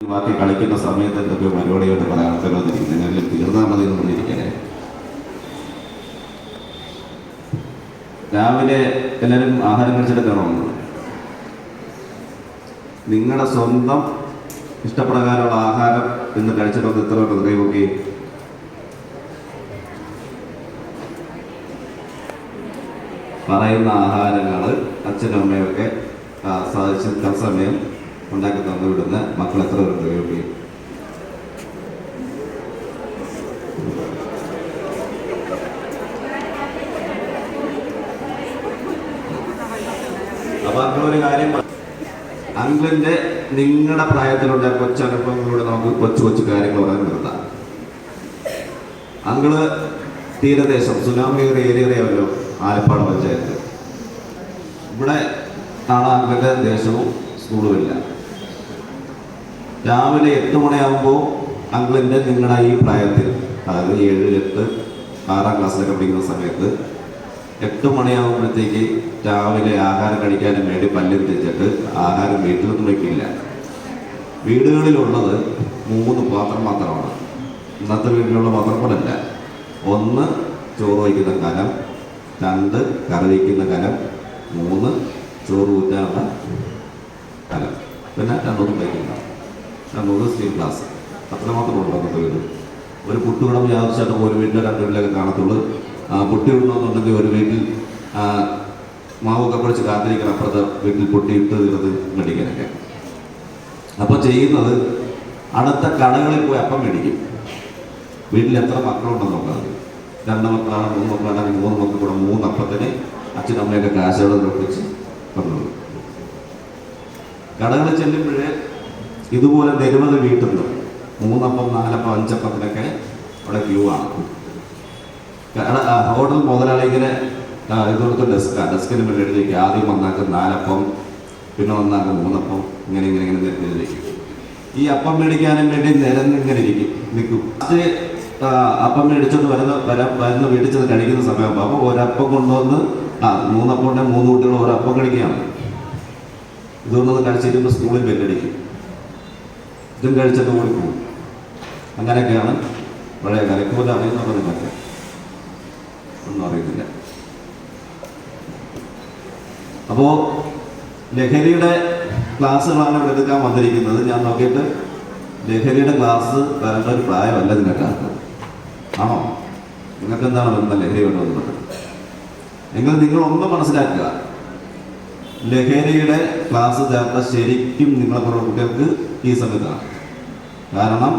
ബാക്കി കളിക്കുന്ന സമയത്ത് എന്തൊക്കെ പരിപാടിയായിട്ട് പല ആൾക്കാർ വന്നിരിക്കുന്നത് എല്ലാം തീർന്നാൽ മതി എന്ന് പറഞ്ഞിരിക്കണേ രാവിലെ എല്ലാവരും ആഹാരം കഴിച്ചിട്ടൊക്കെയാണോ നിങ്ങളുടെ സ്വന്തം ഇഷ്ടപ്രകാരമുള്ള ആഹാരം ഇന്ന് കഴിച്ചിട്ടൊന്ന് എത്ര നോക്കി പറയുന്ന ആഹാരങ്ങൾ അച്ഛനും അമ്മയൊക്കെ ആ, സാധിച്ച് തത്സമയം ഉണ്ടാക്കി തന്നു വിടുന്ന മക്കൾ എത്ര പേരുണ്ട്? കൈവക്കി അപ്പൊ ഒരു കാര്യം അങ്കിളിന്റെ നിങ്ങളുടെ പ്രായത്തിലുള്ള കൊച്ചനുഭവങ്ങളിലൂടെ നമുക്ക് കൊച്ചു കൊച്ചു കാര്യങ്ങൾ പറയാൻ നിർത്താം. അങ്കിൾ തീരദേശം സുനാമി ഏരിയ അറിയാമല്ലോ ആലപ്പാട് പഞ്ചായത്ത്. ഇവിടെ ആണ് അങ്കിളിന്റെ ദേശവും സ്കൂളും ഇല്ല. രാവിലെ എട്ട് മണിയാകുമ്പോൾ അങ്കിളിന്റെ നിങ്ങളുടെ ഈ പ്രായത്തിൽ അതായത് ഏഴ് എട്ട് ആറാം ക്ലാസ്സിലൊക്കെ പഠിക്കുന്ന സമയത്ത് എട്ട് മണിയാകുമ്പോഴത്തേക്ക് രാവിലെ ആഹാരം കഴിക്കാനും വേണ്ടി പല്ലും തെച്ചിട്ട് ആഹാരം വീട്ടിലൊന്നും വയ്ക്കില്ല. വീടുകളിലുള്ളത് മൂന്ന് പാത്രം മാത്രമാണ്. ഇന്നത്തെ വീട്ടിലുള്ള പാത്രം പോലല്ല ഒന്ന് ചോറ് വയ്ക്കുന്ന കലം രണ്ട് കറി വയ്ക്കുന്ന കലം മൂന്ന് ചോറ് ഊറ്റാനുള്ള കലം പിന്നെ രണ്ടൊന്നും വയ്ക്കുന്ന രണ്ടൂന്ന് സ്റ്റീൽ ക്ലാസ് അത്രമാത്രം ഉള്ളൂ അന്നത്തെ വീട് ഒരു കുട്ടികളും യാദൃശ്യമായിട്ട് ഒരു വീട്ടിലെ രണ്ട് വീട്ടിലൊക്കെ കാണത്തുള്ളൂ. ആ, പൊട്ടി വിടണമെന്നുണ്ടെങ്കിൽ ഒരു വീട്ടിൽ മാവൊക്കെ കുഴച്ച് കാത്തിരിക്കണം. അപ്പുറത്തെ വീട്ടിൽ പൊട്ടിയിട്ട് തീർത്ത് മേടിക്കാനൊക്കെ. അപ്പോൾ ചെയ്യുന്നത് അടുത്ത കടകളിൽ പോയി അപ്പം മേടിക്കും. വീട്ടിൽ എത്ര മക്കളുണ്ടെന്ന് നോക്കാം. രണ്ട് മക്കളാണ് മൂന്ന് മക്കളാണെങ്കിൽ മൂന്ന് മക്കൾ കൂടെ മൂന്ന് അപ്പത്തിന് അച്ഛനമ്മയൊക്കെ കാശോടെ ഒപ്പിച്ച് തന്നത് കടകളിൽ ചെല്ലുമ്പോഴേ ഇതുപോലെ നിരവധി വീട്ടിൽ മൂന്നപ്പം നാലപ്പം അഞ്ചപ്പത്തിനൊക്കെ അവിടെ ക്യൂ ആണ്. ഹോട്ടൽ മുതലാളിങ്ങനെ ആ, ഇതുപോലത്തെ ഡെസ്ക്കാണ് ഡെസ്കിന് വേണ്ടി എഴുതിയിരിക്കും ആദ്യം വന്നാക്കും നാലപ്പം പിന്നെ വന്നാക്കും മൂന്നപ്പം ഇങ്ങനെ ഇങ്ങനെ ഇങ്ങനെ നിരത്തി എഴുതിയിരിക്കും ഈ അപ്പം മേടിക്കാനും വേണ്ടി നിരന്ന് ഇങ്ങനെ ഇരിക്കും നിൽക്കും. അത് അപ്പം മേടിച്ചോണ്ട് വരുന്ന വരുന്ന വീട്ടിൽ ചെന്ന് കഴിക്കുന്ന സമയമാകുമ്പോൾ അപ്പോൾ ഒരപ്പം കൊണ്ടുവന്ന് ആ മൂന്നപ്പം ഉണ്ടെങ്കിൽ മൂന്ന് കുട്ടികൾ ഒരപ്പം കഴിക്കുകയാണ്. ഇതൊന്നും കഴിച്ചിരുമ്പോൾ സ്കൂളിൽ ബെല്ലടിക്കും ഇതും കഴിച്ചിട്ട് ഓടിപ്പോകും അങ്ങനെയൊക്കെയാണ് വളരെ നിലക്കൂലാണ് അറിയുന്നുണ്ടോ നിങ്ങൾക്ക് ഒന്നും അറിയുന്നില്ല അപ്പോൾ ലഹരിയുടെ ക്ലാസ്സുകളാണ് ഇവിടെ എടുക്കാൻ വന്നിരിക്കുന്നത്. ഞാൻ നോക്കിയിട്ട് ലഹരിയുടെ ക്ലാസ് വരേണ്ട ഒരു പ്രായമല്ല നിങ്ങൾക്ക് ആണോ? നിങ്ങൾക്ക് എന്താണ് വരുന്ന ലഹരി വേണ്ടത് എങ്കിൽ നിങ്ങൾ ഒന്ന് മനസ്സിലാക്കുക. ലഹരിയുടെ ക്ലാസ് ചേർത്ത ശരിക്കും നിങ്ങളെ കുട്ടികൾക്ക് ഈ സമയത്താണ് കാരണം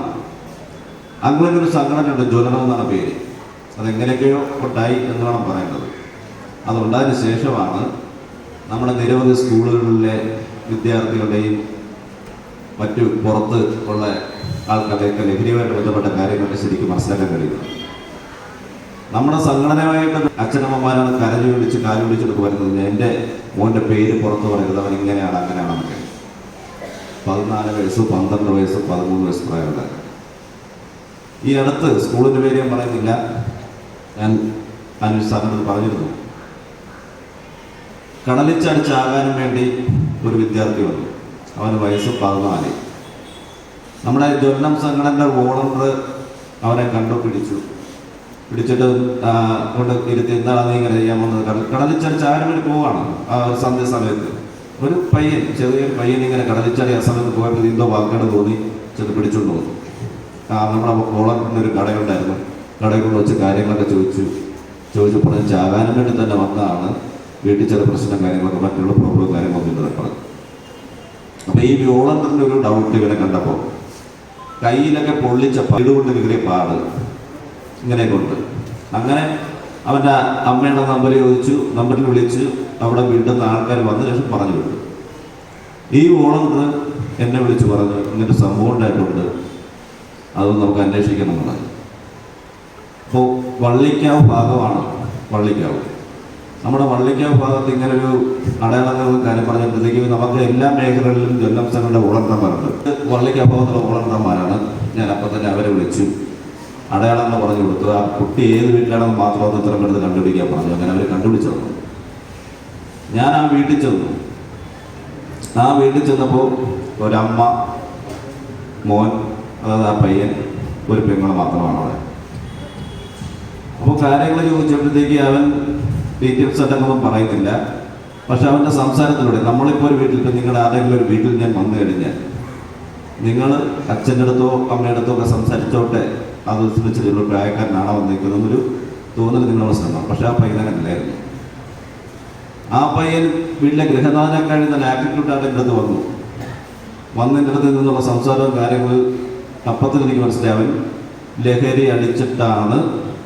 അങ്ങനെ ഒരു സംഘടനയുണ്ട് ജ്വലനം എന്നാണ് പേര്. അതെങ്ങനെയൊക്കെയോ ഉണ്ടായി എന്ന് വേണം പറയേണ്ടത്. അതുണ്ടായതിനു ശേഷമാണ് നമ്മുടെ നിരവധി സ്കൂളുകളിലെ വിദ്യാർത്ഥികളുടെയും മറ്റു പുറത്ത് ഉള്ള ആൾക്കാരെയൊക്കെ ലഹരിയുമായിട്ട് ബന്ധപ്പെട്ട കാര്യങ്ങളൊക്കെ ശരിക്കും മനസ്സിലാക്കാൻ കഴിയുന്നത്. നമ്മുടെ സംഘടനയായിട്ട് അച്ഛനമ്മമാരാണ് കരഞ്ഞു വിളിച്ച് കാലു വിളിച്ചിട്ട് വരുന്നത്. എന്റെ മോന്റെ പേര് പുറത്ത് പറയുന്നത് അവൻ ഇങ്ങനെയാണ് അങ്ങനെയാണെന്നൊക്കെ. പതിനാല് വയസ്സ് പന്ത്രണ്ട് വയസ്സ് പതിമൂന്ന് വയസ്സ് പ്രായമുള്ള ഈ അടുത്ത് സ്കൂളിന്റെ പേര് ഞാൻ പറയുന്നില്ല. ഞാൻ അന്വേഷ സാറിനോട് പറഞ്ഞിരുന്നു. കടലിച്ചടിച്ചാകാനും വേണ്ടി ഒരു വിദ്യാർത്ഥി വന്നു. അവന് വയസ്സ് പതിനാല്. നമ്മുടെ ജ്വലനം സംഘടനയുടെ വോളണ്ടർ അവനെ കണ്ടു പിടിച്ചു. പിടിച്ചിട്ട് കൊണ്ട് ഇരുത്തി എന്താണ് നീ ഇങ്ങനെ ചെയ്യാൻ വന്നത്? കടലിച്ചടിച്ച് വേണ്ടി പോവാണ്. ആ സന്ധ്യ സമയത്ത് ഒരു പയ്യൻ ചെറിയ പയ്യൻ ഇങ്ങനെ കടലിച്ചാടി ആ സമയത്ത് പോയപ്പോൾ എന്തോ വാക്കേട് തോന്നി ചെന്ന് പിടിച്ചുകൊണ്ട് വന്നു. ആ നമ്മുടെ ഒരു കടയുണ്ടായിരുന്നു. കടയിൽ കൊണ്ട് വെച്ച് കാര്യങ്ങളൊക്കെ ചോദിച്ചു ചോദിച്ചപ്പോൾ ഞാൻ ചാകാനും വേണ്ടി തന്നെ വന്നതാണ്. വീട്ടിൽ ചില പ്രശ്നം കാര്യങ്ങളൊക്കെ മറ്റുള്ള പ്രോബ്ലം കാര്യങ്ങളൊന്നും ഇല്ലെന്ന് പറഞ്ഞു. അപ്പോൾ ഈ വ്യോളത്തിന്റെ ഒരു ഡൗട്ട് ഇവനെ കണ്ടപ്പോൾ കയ്യിലൊക്കെ പൊള്ളിച്ച പൈടുകൊണ്ട് കയറിയ പാട് ഇങ്ങനെയൊക്കെ ഉണ്ട്. അങ്ങനെ അവന്റെ അമ്മയുടെ നമ്പർ ചോദിച്ചു നമ്പറിൽ വിളിച്ച് അവിടെ വീണ്ടും ആൾക്കാർ വന്ന ശേഷം പറഞ്ഞു വിട്ടു. ഈ വോളണ്ടർ എന്നെ വിളിച്ച് പറഞ്ഞു? ഇങ്ങനൊരു സംഭവം ഉണ്ടായിട്ടുണ്ട്. അതും നമുക്ക് അന്വേഷിക്കണം എന്നാണ് അപ്പോൾ വള്ളിക്കാവ് ഭാഗമാണ് വള്ളിക്കാവ്. നമ്മുടെ വള്ളിക്കാവ് ഭാഗത്ത് ഇങ്ങനെ ഒരു അടയാളങ്ങളും കാര്യം പറഞ്ഞിട്ടുണ്ടെങ്കിൽ നമുക്ക് എല്ലാ മേഖലകളിലും ജന്മസ്ഥങ്ങളുടെ വോളണ്ടർമാരുണ്ട് വള്ളിക്കാവ് ഭാഗത്തുള്ള വോളണ്ടർമാരാണ് ഞാൻ അപ്പം തന്നെ അവരെ വിളിച്ചു. അടയാളങ്ങൾ പറഞ്ഞു കൊടുത്തു. ആ കുട്ടി ഏത് വീട്ടിലാണെന്ന് മാത്രം എടുത്ത് കണ്ടുപിടിക്കാൻ പറഞ്ഞു. അങ്ങനെ അവർ കണ്ടുപിടിച്ചു. ഞാൻ ആ വീട്ടിൽ ചെന്നു. ആ വീട്ടിൽ ചെന്നപ്പോൾ ഒരമ്മ മോൻ അതായത് ആ പയ്യൻ ഒരു പെങ്ങൾ മാത്രമാണ് അവിടെ. അപ്പോൾ കാര്യങ്ങൾ ചോദിച്ചപ്പോഴത്തേക്ക് അവൻ ഡീറ്റെയിൽസ് അടങ്ങൊന്നും പറയുന്നില്ല. പക്ഷെ അവന്റെ സംസാരത്തിലൂടെ നമ്മളിപ്പോൾ ഒരു വീട്ടിൽ ഇപ്പം നിങ്ങളുടെ ആരെങ്കിലും ഒരു വീട്ടിൽ ഞാൻ വന്നു കഴിഞ്ഞാൽ നിങ്ങൾ അച്ഛന്റെ അടുത്തോ അമ്മയുടെ അടുത്തോ ഒക്കെ സംസാരിച്ചോട്ടെ. അത് വെച്ചിട്ടുള്ള പ്രായക്കാരനാണോ വന്നിരിക്കുന്നതെന്നൊരു തോന്നൽ നിങ്ങളുടെ ശ്രമം. പക്ഷെ ആ പയ്യൻ അങ്ങനെയല്ലായിരുന്നു ആ പയ്യൻ വീട്ടിലെ ഗൃഹനാഥനെ കഴിയുന്ന ആറ്റിറ്റ്യൂഡായിട്ട് എന്റെ അടുത്ത് വന്നു. വന്നതിന്റെ അടുത്ത് നിന്നുള്ള സംസാരവും കാര്യങ്ങളും അപ്പത്തിൽ എനിക്ക് മനസ്സിലായി. അവൻ ലഹരി അടിച്ചിട്ടാണ്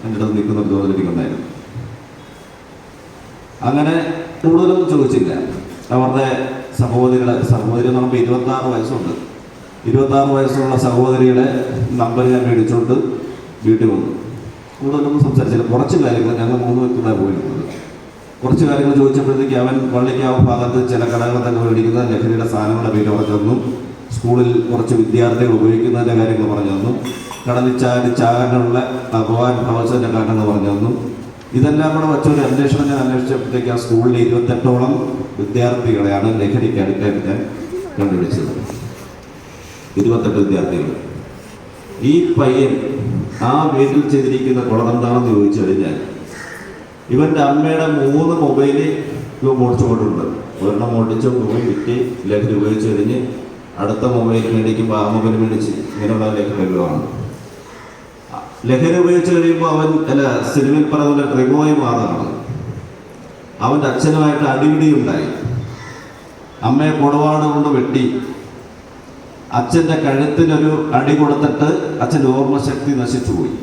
എന്റെ അടുത്ത് നിൽക്കുന്ന ഒരു തോന്നൽ എനിക്കുണ്ടായിരുന്നു അങ്ങനെ കൂടുതലൊന്നും ചോദിച്ചില്ല. അവരുടെ സഹോദരികളെ സഹോദരി എന്ന് പറയുമ്പോൾ ഇരുപത്താറ് വയസ്സുണ്ട്. ഇരുപത്താറ് വയസ്സുള്ള സഹോദരിയുടെ നമ്പർ ഞാൻ മേടിച്ചുകൊണ്ട് വീട്ടിൽ വന്നു. കൂടുതലൊന്നും സംസാരിച്ചില്ല. കുറച്ച് കാര്യങ്ങൾ ഞങ്ങൾ മൂന്ന് വ്യക്തികളെ പോയിരുന്നത് കുറച്ച് കാര്യങ്ങൾ ചോദിച്ചപ്പോഴത്തേക്ക് അവൻ പള്ളിക്കാവ് ഭാഗത്ത് ചില കടകളൊക്കെ മേടിക്കുന്ന ലഹരിയുടെ സാധനങ്ങളുടെ പേര് പറഞ്ഞെന്നും സ്കൂളിൽ കുറച്ച് വിദ്യാർത്ഥികൾ ഉപയോഗിക്കുന്നതിന്റെ കാര്യങ്ങൾ പറഞ്ഞു തന്നു. കടലിൽ ചാടി ചാകാനുള്ള ഭഗവാൻ പ്രവചന്റെ കാരണങ്ങൾ പറഞ്ഞു തന്നു. ഇതെല്ലാം കൂടെ വച്ചൊരു അന്വേഷണം ഞാൻ അന്വേഷിച്ചപ്പോഴത്തേക്ക് ആ സ്കൂളിലെ ഇരുപത്തെട്ടോളം വിദ്യാർത്ഥികളെയാണ് ലഹരിക്ക് അടുത്തായിട്ട് ഞാൻ കണ്ടുപിടിച്ചത്. ഇരുപത്തെട്ട് വിദ്യാർത്ഥികൾ. ഈ പയ്യൻ ആ വീട്ടിൽ ചെയ്തിരിക്കുന്ന കുളമെന്താണെന്ന് ചോദിച്ചു കഴിഞ്ഞാൽ ഇവന്റെ അമ്മയുടെ മൂന്ന് മൊബൈൽ ഇവ മോടിച്ചുകൊണ്ടുണ്ട് ഒരെണ്ണം മോടിച്ച് മൊബൈൽ വിറ്റ് ലഹരി ഉപയോഗിച്ച് കഴിഞ്ഞ് അടുത്ത മൊബൈൽ മേടിക്കുമ്പോൾ ആ മൊബൈൽ മേടിച്ച് ഇങ്ങനെയുള്ള ലഹരി വരുവാണ് ലഹരി ഉപയോഗിച്ച് കഴിയുമ്പോൾ അവൻ അല്ല സിനിമയിൽ പറയുന്ന ട്രിഗോയി മാറുകയാണ്. അവന്റെ അച്ഛനുമായിട്ട് അടിപിടി ഉണ്ടായി അമ്മയെ കൊടുവാട് കൊണ്ട് വെട്ടി. അച്ഛന്റെ കഴുത്തിനൊരു അടി കൊടുത്തിട്ട് അച്ഛന്റെ ഓർമ്മശക്തി നശിച്ചു പോയി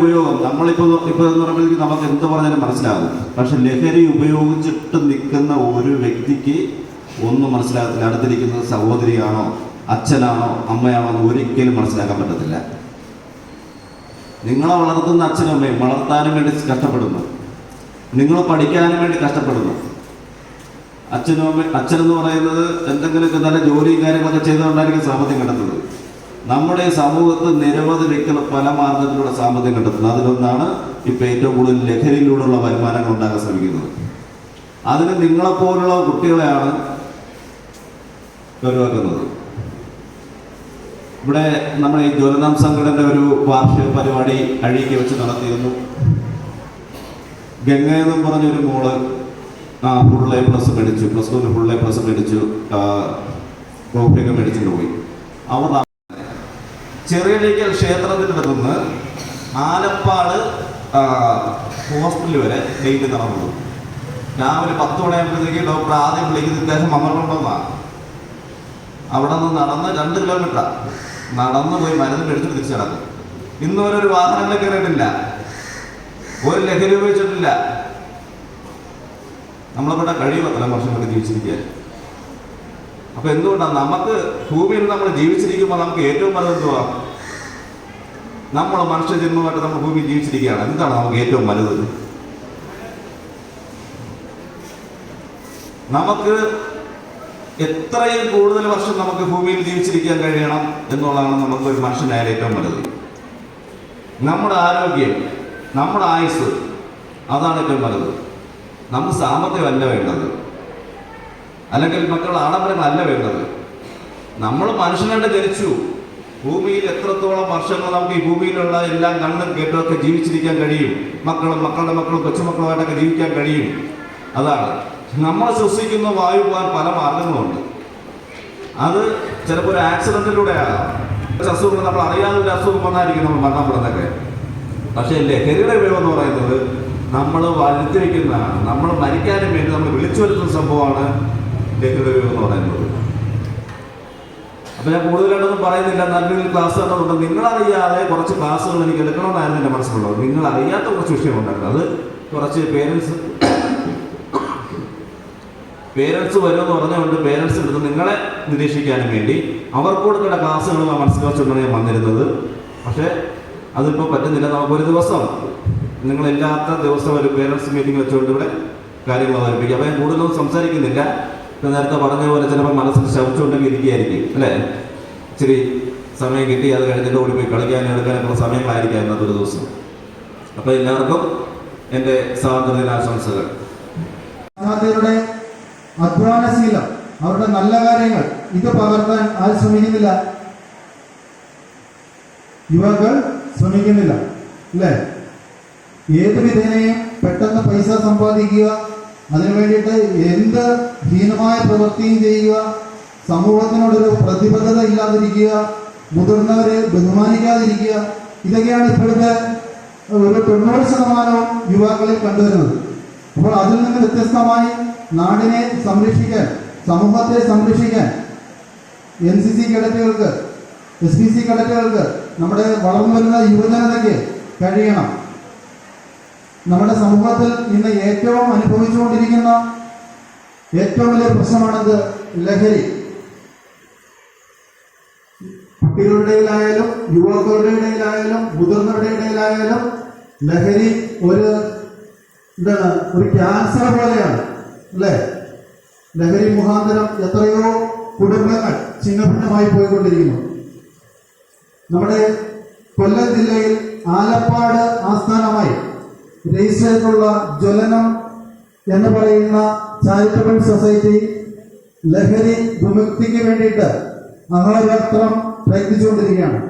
ഉപയോഗം നമ്മളിപ്പോൾ ഇപ്പോൾ എന്ന് പറയുമ്പോഴേക്കും നമുക്ക് എന്ത് പറഞ്ഞാലും മനസ്സിലാകും. പക്ഷെ ലഹരി ഉപയോഗിച്ചിട്ട് നിൽക്കുന്ന ഒരു വ്യക്തിക്ക് ഒന്നും മനസ്സിലാകത്തില്ല. അടുത്തിരിക്കുന്നത് സഹോദരിയാണോ അച്ഛനാണോ അമ്മയാണോ എന്ന് ഒരിക്കലും മനസ്സിലാക്കാൻ പറ്റത്തില്ല. നിങ്ങളെ വളർത്തുന്ന അച്ഛനും അമ്മയും വളർത്താനും വേണ്ടി കഷ്ടപ്പെടുന്നു. നിങ്ങൾ പഠിക്കാനും വേണ്ടി കഷ്ടപ്പെടുന്നു. അച്ഛനും അമ്മ അച്ഛനെന്ന് പറയുന്നത് എന്തെങ്കിലുമൊക്കെ നല്ല ജോലിയും കാര്യങ്ങളൊക്കെ ചെയ്തുകൊണ്ടായിരിക്കും സാമ്പത്തികം കണ്ടെത്തുന്നത് നമ്മുടെ സമൂഹത്ത് നിരവധി വ്യക്തികൾ പല മാർഗത്തിലൂടെ സാമ്പത്തികം കണ്ടെത്തുന്നത് അതിലൊന്നാണ് ഇപ്പൊ ഏറ്റവും കൂടുതൽ ലഹരിയിലൂടെയുള്ള വരുമാനങ്ങൾ ഉണ്ടാക്കാൻ ശ്രമിക്കുന്നത്. അതിന് നിങ്ങളെപ്പോലുള്ള കുട്ടികളെയാണ് ഒഴിവാക്കുന്നത് ഇവിടെ നമ്മൾ ഈ ജ്വലനം സംഘടനയുടെ ഒരു വാർഷിക പരിപാടി അഴിക്ക് വെച്ച് നടത്തിയിരുന്നു. ഗംഗ എന്നും പറഞ്ഞൊരു മോൾ ആ ഫുൾ എ പ്ലസ് മേടിച്ചു. പ്ലസ് ടുവിന് ഫുൾ എ പ്ലസ് മേടിച്ചു. ട്രോഫിയൊക്കെ മേടിച്ചിട്ട് പോയി. അവർ ക്ഷേത്രത്തിൽ നിന്ന് ആലപ്പാട് ഹോസ്പിറ്റൽ വരെ ഡെയിലി നടന്നു രാവിലെ പത്ത് മണിയാകുമ്പോഴത്തേക്ക് ഡോക്ടർ ആദ്യം വിളിക്കുന്നത് ഇദ്ദേഹം വന്നിട്ടുണ്ടെന്നാണ് അവിടെ നിന്ന് നടന്ന് രണ്ട് കിലോമീറ്റർ നടന്ന് പോയി മരുന്ന് എടുത്ത് തിരിച്ചു നടക്കും ഇന്ന് ഒരു വാഹനങ്ങൾ കയറിയിട്ടില്ല. ഒരു ലഹരി ഉപയോഗിച്ചിട്ടില്ല. കഴിയും വർഷം കൂടി ജീവിച്ചിരിക്കാൻ അപ്പൊ എന്തുകൊണ്ടാണ് നമുക്ക് ഭൂമിയിൽ നമ്മൾ ജീവിച്ചിരിക്കുമ്പോൾ നമുക്ക് ഏറ്റവും വലുത് എന്തുവാ? നമ്മൾ മനുഷ്യ ജന്മമായിട്ട് നമ്മൾ ഭൂമിയിൽ ജീവിച്ചിരിക്കുകയാണ്. എന്താണ് നമുക്ക് ഏറ്റവും വലുത്? നമുക്ക് എത്രയും കൂടുതൽ വർഷം നമുക്ക് ഭൂമിയിൽ ജീവിച്ചിരിക്കാൻ കഴിയണം എന്നുള്ളതാണ് നമുക്ക് ഒരു മനുഷ്യനായ ഏറ്റവും വലുത്. നമ്മുടെ ആരോഗ്യം നമ്മുടെ ആയുസ് അതാണ് ഏറ്റവും വലുത്. നമുക്ക് സാമ്പത്തികമല്ല വേണ്ടത്. അല്ലെങ്കിൽ മക്കൾ ആഡംബരങ്ങളല്ല വേണ്ടത് നമ്മൾ മനുഷ്യനായിട്ട് ജനിച്ചു. ഭൂമിയിൽ എത്രത്തോളം വർഷങ്ങൾ നമുക്ക് ഈ ഭൂമിയിലുള്ള എല്ലാം കണ്ണും കേട്ടുമൊക്കെ ജീവിച്ചിരിക്കാൻ കഴിയും. മക്കളും മക്കളുടെ മക്കളും കൊച്ചുമക്കളുമായിട്ടൊക്കെ ജീവിക്കാൻ കഴിയും. അതാണ്. നമ്മൾ ശ്വസിക്കുന്ന വായു പോകാൻ പല മാർഗങ്ങളുണ്ട്. അത് ചിലപ്പോൾ ഒരു ആക്സിഡന്റിലൂടെ ആകാം ഒരു അസുഖം നമ്മൾ അറിയാതെ ഒരു അസുഖം വന്നായിരിക്കും നമ്മൾ മരണപ്പെടുന്നൊക്കെ പക്ഷേ ലഹരിയുടെ ഉപയോഗം എന്ന് പറയുന്നത് നമ്മൾ വരുത്തി നമ്മൾ മരിക്കാനും വേണ്ടി നമ്മൾ വിളിച്ചു വരുത്തുന്ന സംഭവമാണ് ഉപയോഗം എന്ന് പറയുന്നത് അപ്പൊ ഞാൻ കൂടുതലായിട്ടൊന്നും പറയുന്നില്ല. നല്ലൊരു ക്ലാസ് നിങ്ങൾ നിങ്ങളറിയാതെ കുറച്ച് ക്ലാസ്സുകൾ എനിക്ക് എടുക്കണമെന്നായിരുന്നു എന്റെ മനസ്സിലുള്ളത്. നിങ്ങൾ അറിയാത്ത കുറച്ച് വിഷയമുണ്ടായിരുന്നു. അത് കുറച്ച് പേരൻസ് പേരൻസ് വരുമെന്ന് പറഞ്ഞുകൊണ്ട് പേരൻസ് എടുത്ത് നിങ്ങളെ നിരീക്ഷിക്കാനും വേണ്ടി അവർക്ക് കൊടുക്കേണ്ട ക്ലാസ്സുകൾ മനസ്സിലാച്ചുകൊണ്ടാണ് ഞാൻ വന്നിരുന്നത്. പക്ഷേ അതിപ്പോൾ പറ്റുന്നില്ല. നമുക്കൊരു ദിവസം നിങ്ങളില്ലാത്ത ദിവസം ഒരു പേരൻസ് മീറ്റിംഗ് വെച്ചുകൊണ്ട് ഇവിടെ കാര്യങ്ങൾ അവതരിപ്പിക്കുക അപ്പം ഞാൻ കൂടുതലൊന്നും സംസാരിക്കുന്നില്ല. ഇപ്പം നേരത്തെ പറഞ്ഞ പോലെ ചിലപ്പോൾ മനസ്സിൽ ശവിച്ചുകൊണ്ടൊക്കെ ഇരിക്കുകയായിരിക്കും അല്ലേ? ഇച്ചിരി സമയം കിട്ടി അത് കഴിഞ്ഞിട്ട് ഓടിപ്പോയി കളിക്കാനും എടുക്കാനൊക്കെയുള്ള സമയങ്ങളായിരിക്കാം അന്നത്തെ ഒരു ദിവസം. അപ്പോൾ എല്ലാവർക്കും എന്റെ സ്വാതന്ത്ര്യദിനാശംസകൾ യുടെ അധ്വാനശീലം അവരുടെ നല്ല കാര്യങ്ങൾ ഇത് പകർത്താൻ ആരും ശ്രമിക്കുന്നില്ല? യുവാക്കൾ ശ്രമിക്കുന്നില്ല അല്ലേ? ഏത് വിധേനയും പെട്ടെന്ന് പൈസ സമ്പാദിക്കുക അതിനു വേണ്ടിയിട്ട് എന്ത് ഹീനമായ പ്രവൃത്തിയും ചെയ്യുക സമൂഹത്തിനോടൊരു പ്രതിബദ്ധത ഇല്ലാതിരിക്കുക മുതിർന്നവരെ ബഹുമാനിക്കാതിരിക്കുക ഇതൊക്കെയാണ് ഇപ്പോഴത്തെ ഒരു തൊണ്ണൂറ് ശതമാനവും യുവാക്കളിൽ കണ്ടുവരുന്നത്. അപ്പോൾ അതിൽ നിന്ന് വ്യത്യസ്തമായി നാടിനെ സംരക്ഷിക്കാൻ സമൂഹത്തെ സംരക്ഷിക്കാൻ എൻ സി സി കേഡറ്റുകൾക്ക് എസ് പി സി കേഡറ്റുകൾക്ക് നമ്മുടെ വളർന്നു വരുന്ന യുവജനതയ്ക്ക് കഴിയണം. നമ്മുടെ സമൂഹത്തിൽ ഇന്ന് ഏറ്റവും അനുഭവിച്ചുകൊണ്ടിരിക്കുന്ന ഏറ്റവും വലിയ പ്രശ്നമാണിത് ലഹരി. കുട്ടികളുടെ ഇടയിലായാലും യുവാക്കളുടെ ഇടയിലായാലും മുതിർന്നവരുടെ ഇടയിലായാലും ലഹരി ഒരു എന്താണ് ഒരു ക്യാൻസർ പോലെയാണ് അല്ലേ? ലഹരി മുഖാന്തരം എത്രയോ കുടുംബങ്ങൾ ചിഹ്നഭിന്നമായി പോയിക്കൊണ്ടിരിക്കുന്നു. നമ്മുടെ കൊല്ലം ജില്ലയിൽ ആലപ്പാട് ആസ്ഥാനമായി ചെയ്തിട്ടുള്ള ജ്വലനം എന്ന് പറയുന്ന ചാരിറ്റബിൾ സൊസൈറ്റി ലഹരി വിമുക്തിക്ക് വേണ്ടിയിട്ട് അഹോരാത്രം പ്രയത്നിച്ചുകൊണ്ടിരിക്കുകയാണ്.